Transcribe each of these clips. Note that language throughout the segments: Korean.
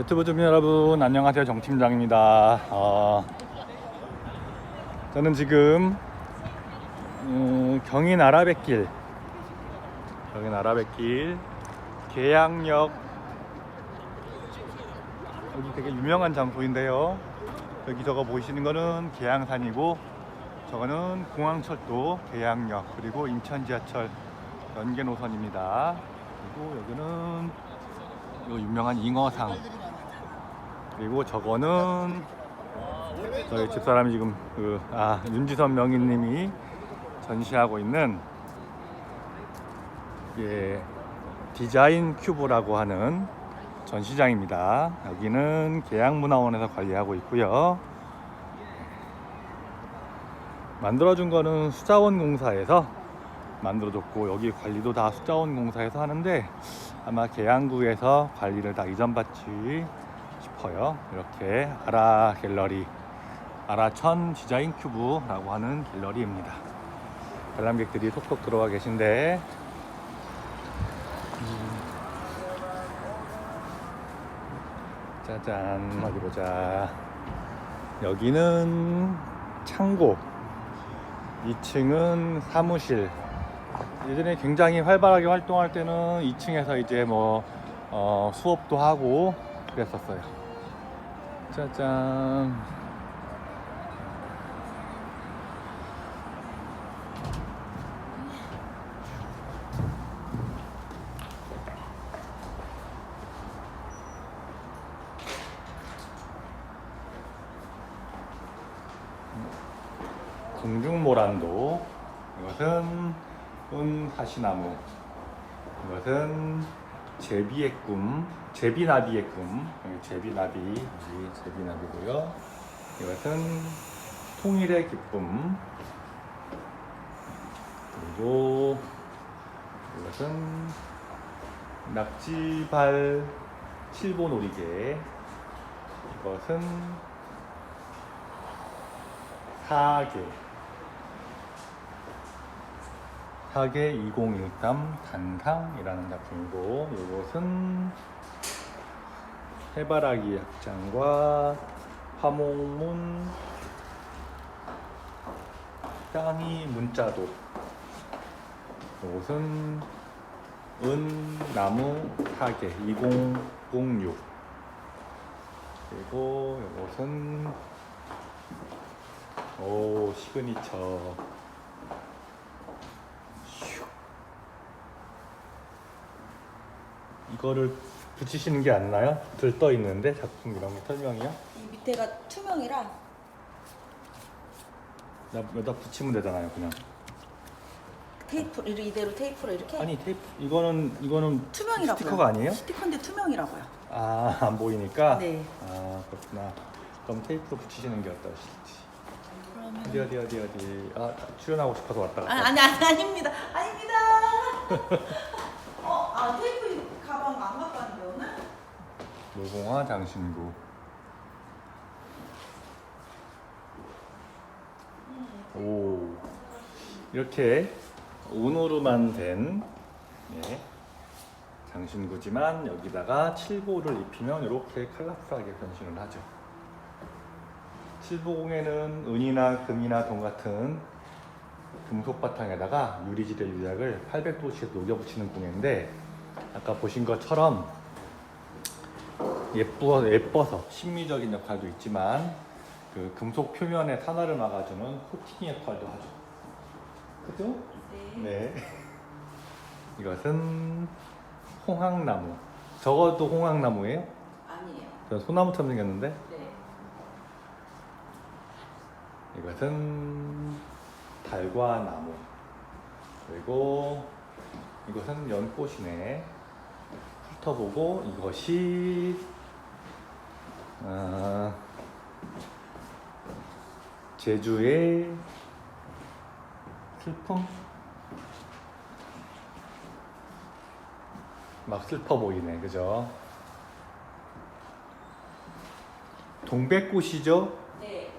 유튜브 주민 여러분 안녕하세요 정팀장입니다. 어, 저는 지금 음, 경인 아라뱃길 경인 아라뱃길 계양역 여기 되게 유명한 장소인데요. 여기 저거 보이시는 거는 계양산이고 저거는 공항철도 계양역 그리고 인천 지하철 연계 노선입니다. 그리고 여기는 이 유명한 잉어상 그리고 저거는 저희 집사람이 지금 그 아 윤지선 명인님이 전시하고 있는 예 디자인 큐브라고 하는 전시장입니다. 여기는 계양문화원에서 관리하고 있고요. 만들어준 거는 수자원 공사에서 만들어줬고 여기 관리도 다 수자원 공사에서 하는데 아마 계양구에서 관리를 다 이전받지 싶어요. 이렇게 아라 갤러리, 아라천 디자인 큐브라고 하는 갤러리입니다. 관람객들이 톡톡 들어와 계신데 음. 짜잔 어디 보자. 여기는 창고, 2층은 사무실, 예전에 굉장히 활발하게 활동할 때는 2층에서 이제 뭐 어, 수업도 하고 그랬었어요. 짜잔. 궁중모란도 이것은 은하시나무 이것은 제비의 꿈 제비나비의 꿈. 제비나비 제비나비고요. 이것은 통일의 기쁨. 그리고 이것은 낙지발 칠보놀이개. 이것은 사계 사계 2013 단상이라는 작품이고 이것은 해바라기 약장과 화목문 땅이 문자도. 이것은 은나무 사계 2006 그리고 이것은 오 시그니처 이거를 붙이시는 게 안 나요? 들떠 있는데 작품 이런 게 설명이요? 이 밑에가 투명이라 나 여기다 붙이면 되잖아요 그냥 테이프 이대로- 이대로 테이프로 이렇게 아니 테이프 이거는 이거는 투명이라고요. 스티커가 아니에요? 스티커인데 투명이라고요. 아 안 보이니까 네. 아 그렇구나 그럼 테이프로 붙이시는 게 어떠실지 그러면 어디 어디 어디 어디 아 출연하고 싶어서 왔다 갔다 아니 아니 아니 아닙니다. 아닙니다. 어, 아 테이프 가방 안 갖고 왔는데 오늘? 노공화 장신구. 오. 이렇게 운으로만 된 예, 장신구지만 여기다가 칠보를 입히면 이렇게 컬러풀하게 변신을 하죠. 칠보공에는 은이나 금이나 동 같은 금속 바탕에다가 유리질의 유약을 800도씨에 녹여 붙이는 공예인데 아까 보신 것처럼 예쁘어, 예뻐서 심미적인 역할도 있지만 그 금속 표면의 산화를 막아주는 코팅 역할도 하죠. 그죠? 네. 네. 이것은 홍학나무. 저것도 홍학나무예요? 아니에요. 저 소나무처럼 생겼는데 네. 이것은 달과나무. 그리고 이것은 연꽃이네. 훑어보고 이것이 어, 제주의 슬픔? 막 슬퍼 보이네, 그죠? 동백꽃이죠? 네.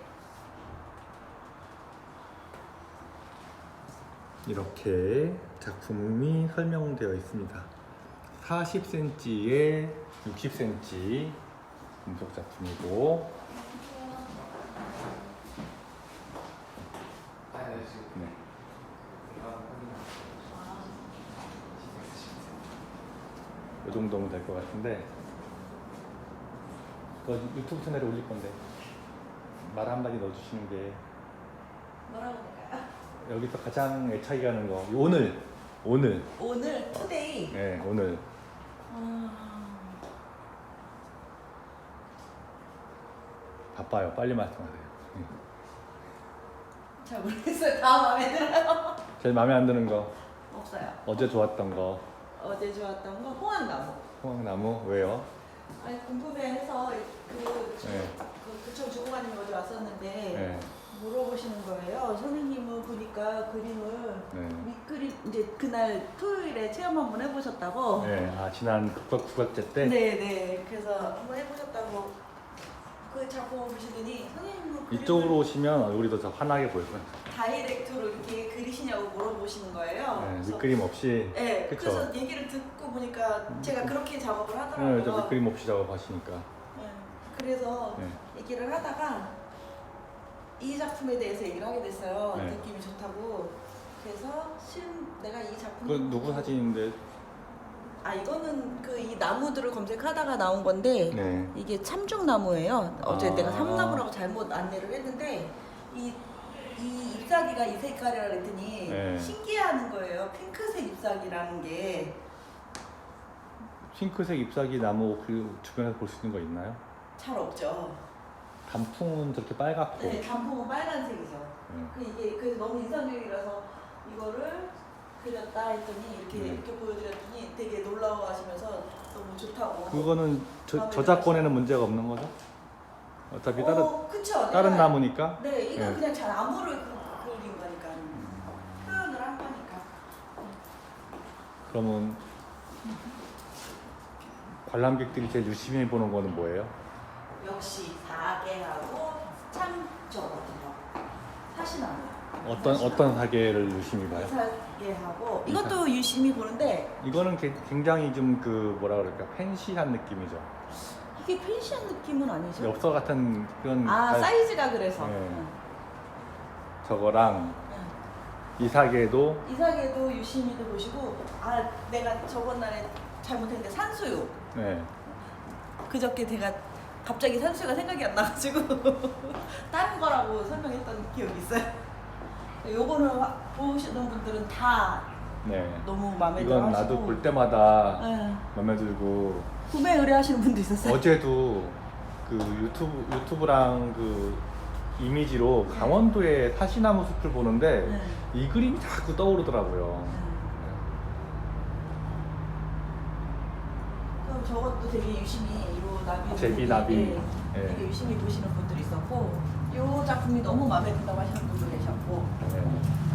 이렇게 작품이 설명되어 있습니다. 40cm에 60cm 금속 작품이고. 네. 이 정도면 될 것 같은데. 그 유튜브 채널에 올릴 건데. 말 한마디 넣어주시는 게. 뭐라고 할까요? 여기서 가장 애착이 가는 거. 오늘. 오늘. 오늘? 투데이. 네 오늘 바빠요 빨리 말씀하세요 네. 잘 모르겠어요. 다 마음에 들어요. 제일 마음에 안 드는 거 없어요. 어제 좋았던 거 어제 좋았던 거 홍한나무. 홍학나무 왜요? 아니 궁금해해서 그, 네. 그 구청 주무관님 어제 왔었는데 네. 물어보시는 거예요. 선생님은 보니까 그림을 네. 밑그림 이제 그날 토요일에 체험 한번 해보셨다고. 네. 아 지난 국악 국악제 때 네, 네. 그래서 한번 해보셨다고 그 작품 보시더니 그림을 이쪽으로 오시면 얼굴이 더 환하게 보여요. 다이렉트로 이렇게 그리시냐고 물어보시는 거예요. 네, 그래서 밑그림 없이. 네, 그쵸. 그래서 얘기를 듣고 보니까 제가 그렇게 작업을 네, 하더라고요. 저 밑그림 없이 작업하시니까. 네, 그래서 네. 얘기를 하다가 이 작품에 대해서 얘기를 하게 됐어요. 네. 느낌이 좋다고. 그래서 실 내가 이 작품 그 누구 사진인데? 아 이거는 그 이 나무들을 검색하다가 나온 건데 네. 이게 참중나무예요. 어제 아. 내가 삼나무라고 잘못 안내를 했는데 이, 이 잎사귀가 이 색깔이라 그랬더니 네. 신기해하는 거예요. 핑크색 잎사귀라는 게 잘 핑크색 잎사귀 나무 그 주변에서 볼 수 있는 거 있나요? 없죠. 단풍은 저렇게 빨갛고. 네, 단풍은 빨간색이죠. 네. 그 이게 그래서 너무 인상적이라서 이거를 그렸다 했더니 이렇게 네. 이렇게 보여드렸더니 되게 놀라워하시면서 너무 좋다고. 그거는 저, 저작권에는 문제가 없는 거죠? 어차피 다른 어, 그쵸. 다른 내가- 나무니까. 네, 이거 네. 그냥 잘 그- 그린 거니까 표현을 한 거니까. 그러면 관람객들이 제일 유심히 보는 거는 뭐예요? 역시 사계하고 사시나무. 어떤 어떤 사계를 유심히 봐요? 사계 하고 이것도 유심히 보는데 이거는 게- 굉장히 좀 그 뭐라 그럴까 팬시한 느낌이죠. 이게 펜시한 느낌은 아니죠? 엽서 같은 그런 아 달- 사이즈가 그래서. 네. 응. 저거랑 응. 이 사계도 이 사계도 유심히도 보시고 아 내가 저번 날에 잘못했는데 산수유 네. 그저께 제가 갑자기 산수유가 생각이 안 나가지고 다른 거라고 설명했던 기억이 있어요. 요거는 화- 보시는 분들은 다 네. 너무 마음에 이건 들어하시고 나도 볼 때마다 네. 마음에 들고 구매 의뢰하시는 분도 있었어요. 어제도 그 유튜브 유튜브랑 그 이미지로 네. 강원도의 사시나무 숲을 보는데 네. 이 그림이 자꾸 떠오르더라고요. 그럼 저것도 되게 유심히 요 나비 제비, 나비. 예. 되게 유심히 보시는 분들이 있었고 요 작품이 너무 마음에 든다고 하시는 분도 계셨고 네.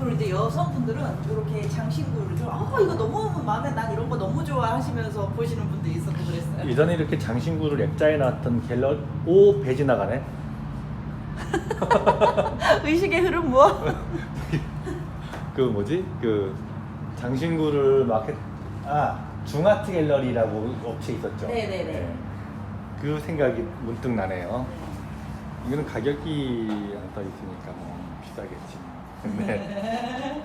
그리고 이제 여성분들은 이렇게 장신구를 좀, 아 이거 너무 마음에 난 이런 거 너무 좋아 하시면서 보시는 분들이 있었고 그랬어요. 예전에 이렇게 장신구를 액자에 놨던 갤러 오 배 지 나가네. 의식의 흐름 뭐? 그 뭐지 그 장신구를 막 했, 아 중아트 갤러리라고 업체 있었죠. 네네네. 그 생각이 문득 나네요. 이거는 가격이 안떠 있으니까 뭐 비싸겠지. 네.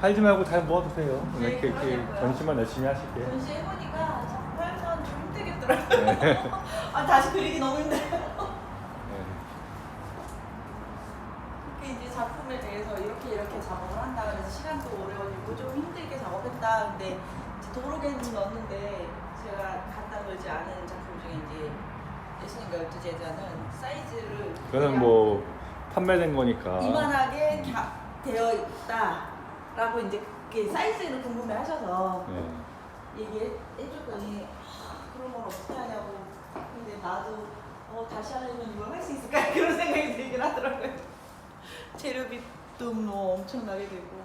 팔지 말고 잘 모아두세요. 네, 이렇게, 이렇게 그러려고요. 전시만 열심히 하실게요. 전시 해보니까 자꾸 팔면 좀 힘들겠더라고요. 네. 아 다시 그리기 너무 힘들어요. 네. 그 이제 작품에 대해서 이렇게 이렇게 작업을 한다 그래서 시간도 오래 걸리고 좀 힘들게 작업했다. 근데 이제 도로개는 넣었는데 제가 갖다 걸지 않은 작품 중에 이제 예수님과 열두 제자는 사이즈를 그거는 뭐 판매된 거니까. 이만하게 갸- 되어 있다라고 이제 그게 사이즈를 궁금해 하셔서 네. 얘기해줬더니 아, 그런 건 어떻게 하냐고 근데 나도 어, 다시 하려면 이걸 할 수 있을까 그런 생각이 들긴 하더라고요 재료비도 뭐 엄청나게 되고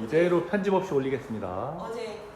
이대로 편집 없이 올리겠습니다. 어제